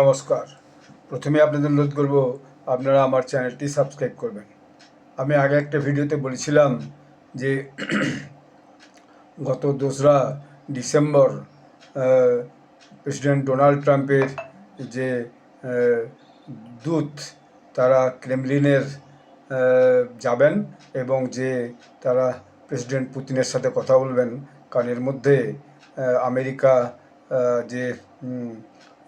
নমস্কার। প্রথমে আপনাদের অনুরোধ করব, আপনারা আমার চ্যানেলটি সাবস্ক্রাইব করবেন। আমি আগে একটা ভিডিওতে বলেছিলাম যে, গত দোসরা ডিসেম্বর প্রেসিডেন্ট ডোনাল্ড ট্রাম্পের যে দূত, তারা ক্রেমলিনের যাবেন এবং যে, তারা প্রেসিডেন্ট পুতিনের সাথে কথা বলবেন। কারণ এর মধ্যে আমেরিকা যে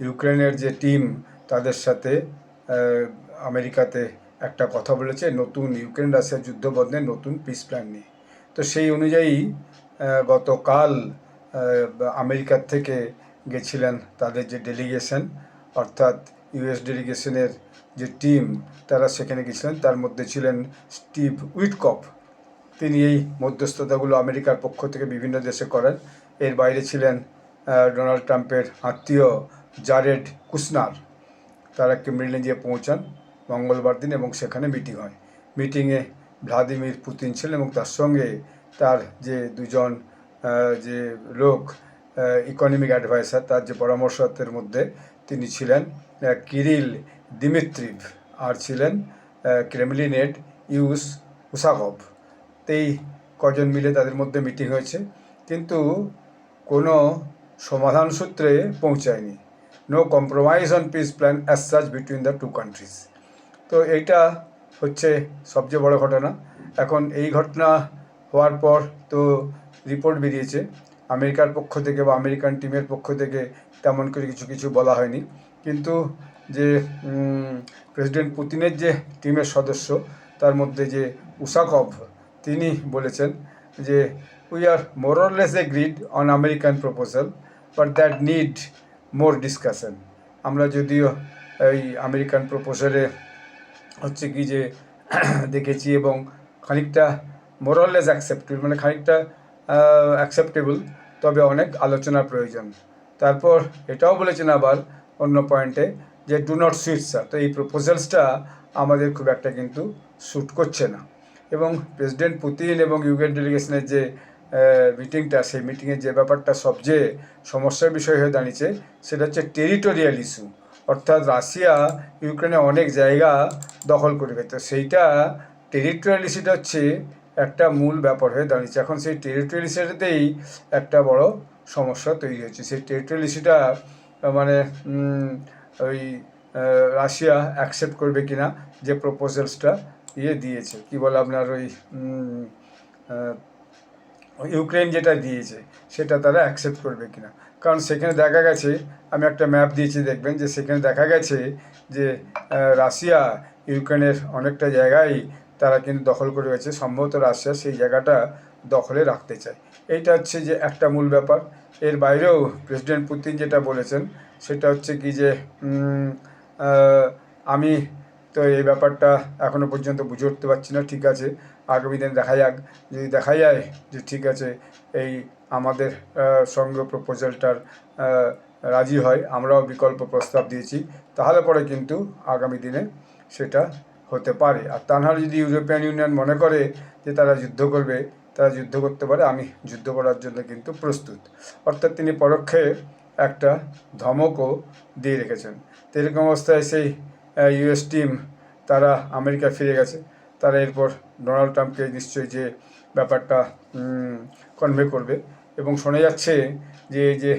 ইউক্রেনের যে টিম, তাদের সাথে আমেরিকাতে একটা কথা বলেছে, নতুন ইউক্রেন রাশিয়া যুদ্ধবন্ধে নতুন পিস প্ল্যান নিয়ে। তো সেই অনুযায়ী গতকাল আমেরিকার থেকে গেছিলেন তাদের যে ডেলিগেশন অর্থাৎ ইউএস ডেলিগেশনের যে টিম তারা সেখানে গেছিলেন। তার মধ্যে ছিলেন স্টিভ উইটকপ। তিনি এই মধ্যস্থতাগুলো আমেরিকার পক্ষ থেকে বিভিন্ন দেশে করেন। এর বাইরে ছিলেন ডোনাল্ড ট্রাম্পের আত্মীয় জারেড কুসনার তারা ক্রেমলিনে গিয়ে পৌঁছান মঙ্গলবার দিন এবং সেখানে মিটিং হয়। মিটিংয়ে ভ্লাদিমির পুতিন ছিলেন এবং তার সঙ্গে তার যে দুজন যে লোক ইকোনমিক অ্যাডভাইসার তার যে পরামর্শকের মধ্যে তিনি ছিলেন কিরিল দিমিত্রিভ। আর ছিলেন আহ, ক্রেমলিনের ইউস উসাকভ এই কজন মিলে তাদের মধ্যে মিটিং হয়েছে কিন্তু কোনো সমাধান সূত্রে পৌঁছায়নি। No compromise on peace plan as such between the two countries তো এইটা হচ্ছে সবচেয়ে বড় ঘটনা। এখন এই ঘটনা হওয়ার পর তো রিপোর্ট বেরিয়েছে। আমেরিকার পক্ষ থেকে বা আমেরিকান টিমের পক্ষ থেকে তেমন করে কিছু কিছু বলা হয়নি। কিন্তু যে প্রেসিডেন্ট পুতিনের যে টিমের সদস্য, তার মধ্যে যে উসাকভ, তিনি বলেছেন যে we are more or less agreed on American proposal but that need more discussion আমরা যদিও এই আমেরিকান প্রপোজালে হচ্ছে কি যে দেখেছি এবং খানিকটা মোরলেস অ্যাকসেপ্টেবল মানে খানিকটা অ্যাকসেপ্টেবল তবে অনেক আলোচনার প্রয়োজন। তারপর এটাও বলেছেন আবার অন্য পয়েন্টে যে ডু নট সুইট স্যার তো এই প্রপোজালসটা আমাদের খুব একটা কিন্তু শ্যুট করছে না। এবং প্রেসিডেন্ট পুতিন এবং ইউক্রেন ডেলিগেশনের যে মিটিংটা সেই মিটিংয়ের যে ব্যাপারটা সবচেয়ে সমস্যার বিষয় হয়ে দাঁড়িয়েছে, সেটা হচ্ছে টেরিটোরিয়াল ইস্যু অর্থাৎ রাশিয়া ইউক্রেনে অনেক জায়গা দখল করে গেছে সেইটা টেরিটোরিয়াল ইস্যুটা হচ্ছে একটা মূল ব্যাপার হয়ে দাঁড়িয়েছে। এখন সেই টেরিটোরিয়াল ইস্যুটাতেই একটা বড় সমস্যা তৈরি হচ্ছে সেই টেরিটোরিয়াল ইস্যুটা মানে ওই রাশিয়া অ্যাকসেপ্ট করবে কিনা, যে প্রপোজালসটা ইয়ে দিয়েছে। কি বলে আপনার ওই ইউক্রেন যেটা দিয়েছে, সেটা তারা অ্যাকসেপ্ট করবে কিনা। কারণ সেখানে দেখা গেছে, আমি একটা ম্যাপ দিয়েছি, দেখবেন যে সেখানে দেখা গেছে যে রাশিয়া ইউক্রেনের অনেকটা জায়গায় তারা কিন্তু দখল করে গেছে সম্ভবত রাশিয়া সেই জায়গাটা দখলে রাখতে চায়। এইটা হচ্ছে যে একটা মূল ব্যাপার। এর বাইরেও প্রেসিডেন্ট পুতিন যেটা বলেছেন, সেটা হচ্ছে কি যে আমি তো এই ব্যাপারটা এখনও পর্যন্ত বুঝে উঠতে পারছি না, ঠিক আছে। আগামী দিন দেখা যাক, যদি দেখা যায় যে ঠিক আছে, এই আমাদের সঙ্গে প্রপোজালটার রাজি হয়, আমরাও বিকল্প প্রস্তাব দিয়েছি, তাহলে পরে কিন্তু আগামী দিনে সেটা হতে পারে। আর তা নাহলে যদি ইউরোপিয়ান ইউনিয়ন মনে করে যে তারা যুদ্ধ করবে, তারা যুদ্ধ করতে পারে, আমি যুদ্ধ করার জন্য কিন্তু প্রস্তুত। অর্থাৎ তিনি পরোক্ষে একটা ধমকও দিয়ে রেখেছেন। তো এরকম অবস্থায় সেই ইউএস টিম তারা আমেরিকা ফিরে গেছে। তারা এরপর ডোনাল্ড ট্রাম্পকে নিশ্চয়ই যে ব্যাপারটা কনভে করবে এবং শোনা যাচ্ছে যে যে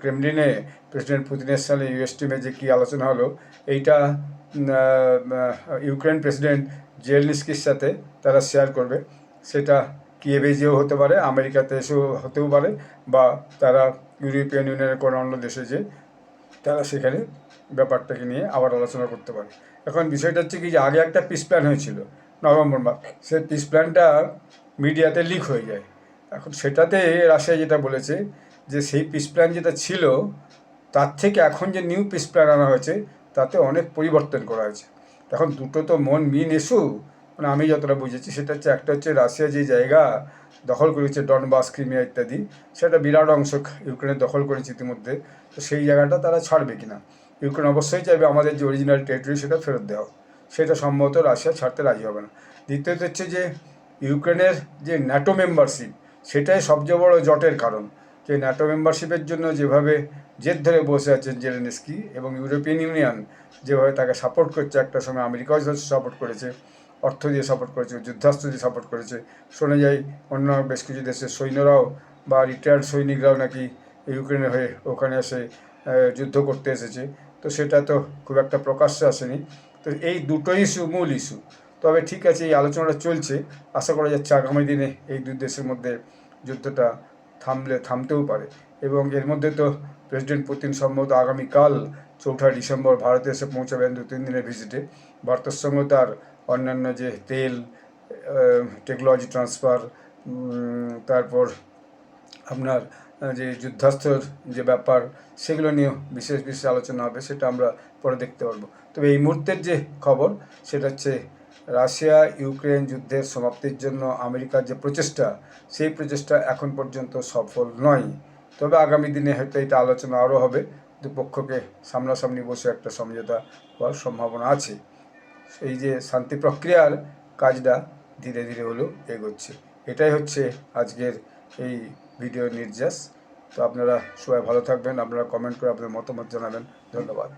ক্রেমলিনে প্রেসিডেন্ট পুতিনের সালে ইউএস টিমে যে কী আলোচনা হলো, এইটা ইউক্রেন প্রেসিডেন্ট জেলনিস্কির সাথে তারা শেয়ার করবে। সেটা কিয়েভে যেও হতে পারে, আমেরিকাতে এসেও হতেও পারে বা তারা ইউরোপিয়ান ইউনিয়নের কোনো অন্য দেশে যে, তারা সেখানে ব্যাপারটাকে নিয়ে আবার আলোচনা করতে পারে। এখন বিষয়টা হচ্ছে কি যে আগে একটা পিস প্ল্যান হয়েছিল, নভেম্বর মাস। সেই পিস প্ল্যানটা মিডিয়াতে লিক হয়ে যায়। এখন সেটাতে রাশিয়া যেটা বলেছে যে সেই পিস প্ল্যান যেটা ছিল, তার থেকে এখন যে নিউ পিস প্ল্যান আনা হয়েছে, তাতে অনেক পরিবর্তন করা হয়েছে। এখন দুটো তো মন মিন ইস্যু মানে আমি যতটা বুঝেছি, সেটা হচ্ছে একটা হচ্ছে রাশিয়া যে জায়গা দখল করেছে ডনবাস ক্রিমিয়া ইত্যাদি, সেটা বিরাট অংশ ইউক্রেনে দখল করেছে ইতিমধ্যে। তো সেই জায়গাটা তারা ছাড়বে কিনা? ইউক্রেন অবশ্যই চাইবে আমাদের যে অরিজিনাল টেরিটরি সেটা ফেরত দেওয়া সেটা সম্ভবত রাশিয়া ছাড়তে রাজি হবে না। দ্বিতীয়ত হচ্ছে যে ইউক্রেনের যে ন্যাটো মেম্বারশিপ সেটাই সবচেয়ে বড় জটের কারণ। যে ন্যাটো মেম্বারশিপের জন্য যেভাবে জেদ ধরে বসে আছেন জেলেনস্কি এবং ইউরোপিয়ান ইউনিয়ন যেভাবে তাকে সাপোর্ট করছে, একটা সময় আমেরিকাও সাপোর্ট করেছে, অর্থ দিয়ে সাপোর্ট করেছে, যুদ্ধাস্ত্র দিয়ে সাপোর্ট করেছে। শোনা যায় অন্য বেশ কিছু দেশের সৈন্যরাও বা রিটায়ার্ড সৈনিকরাও নাকি ইউক্রেনের হয়ে ওখানে এসে যুদ্ধ করতে এসেছে। তো সেটা তো খুব একটা প্রকাশ্যে আসেনি। তো এই দুটো ইস্যু, মূল ইস্যু। তবে ঠিক আছে, এই আলোচনাটা চলছে। আশা করা যাচ্ছে আগামী দিনে এই দুই দেশের মধ্যে যুদ্ধটা থামলে, থামতেও পারে। এবং এর মধ্যে তো প্রেসিডেন্ট পুতিন সম্ভবত আগামীকাল, চৌঠা ডিসেম্বর, ভারতে এসে পৌঁছাবেন দু, তিন দিনের ভিজিটে। ভারতের সঙ্গে তার অন্যান্য যে তেল টেকনোলজি ট্রান্সফার তারপর আপনার যে যুদ্ধাস্ত্রের যে ব্যাপার, সেগুলো নিয়েও বিশেষ বিশেষ আলোচনা হবে, সেটা আমরা পরে দেখতে পারব। তবে এই মুহূর্তের যে খবর, সেটা হচ্ছে রাশিয়া ইউক্রেন যুদ্ধের সমাপ্তির জন্য আমেরিকার যে প্রচেষ্টা, সেই প্রচেষ্টা এখন পর্যন্ত সফল নয়। তবে আগামী দিনে হয়তো এটা আলোচনা আরও হবে, দুপক্ষকে সামনাসামনি বসে একটা সমঝোতা হওয়ার সম্ভাবনা আছে। এই যে শান্তি প্রক্রিয়ার কাজটা ধীরে ধীরে হলেও এগোচ্ছে। এটাই হচ্ছে আজকের এই ভিডিও নির্যাস তো আপনারা সবাই ভালো থাকবেন। আপনারা কমেন্ট করে আপনার মতামত জানাবেন। ধন্যবাদ।